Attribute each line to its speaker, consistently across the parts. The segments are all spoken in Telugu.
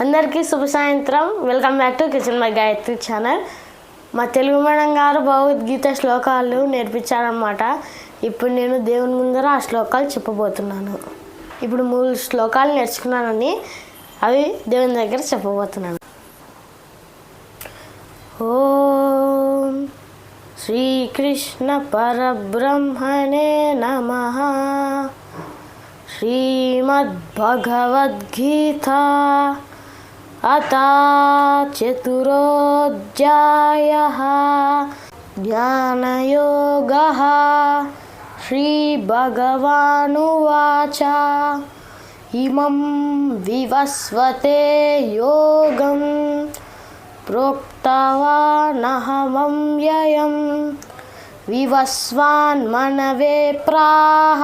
Speaker 1: అందరికీ శుభ సాయంత్రం welcome back to kitchen my Gayatri channel మా తెలుగు మేడం గారు భగవద్గీత శ్లోకాలు నేర్పించారనమాట ఇప్పుడు నేను దేవుని ముందర ఆ శ్లోకాలు చెప్పబోతున్నాను ఇప్పుడు మూడు శ్లోకాలు నేర్చుకున్నానని అవి దేవుని దగ్గర చెప్పబోతున్నాను ఓం శ్రీకృష్ణ పరబ్రహ్మణే నమః श्रीमद्भगवद्गीता अता चतुरोऽध्यायः ज्ञानयोगः श्रीभगवानुवाच इमं विवस्वते योगं प्रोक्तवानहमव्ययं विवस्वान्मनवे प्राह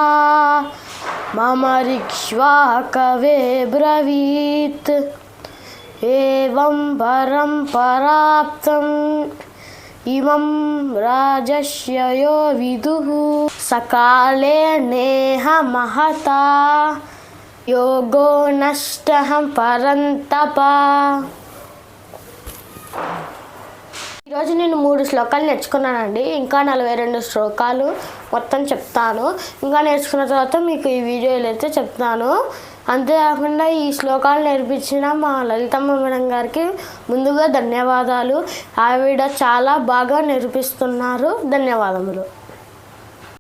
Speaker 1: मम ऋक्ष्वाकवे ब्रवीत् एवं परम्पराप्तम् इमं राजस्य यो विदुः सकाले नेह महता योगो नष्टः परन्तप ఈరోజు నేను మూడు శ్లోకాలు నేర్చుకున్నానండి. ఇంకా నలభై రెండు శ్లోకాలు మొత్తం చెప్తాను. ఇంకా నేర్చుకున్న తర్వాత మీకు ఈ వీడియోలు అయితే చెప్తాను అంతేకాకుండా ఈ శ్లోకాలు నేర్పించిన మా లలితమ్మ మేడం గారికి ముందుగా ధన్యవాదాలు. ఆవిడ చాలా బాగా నేర్పిస్తున్నారు. ధన్యవాదములు.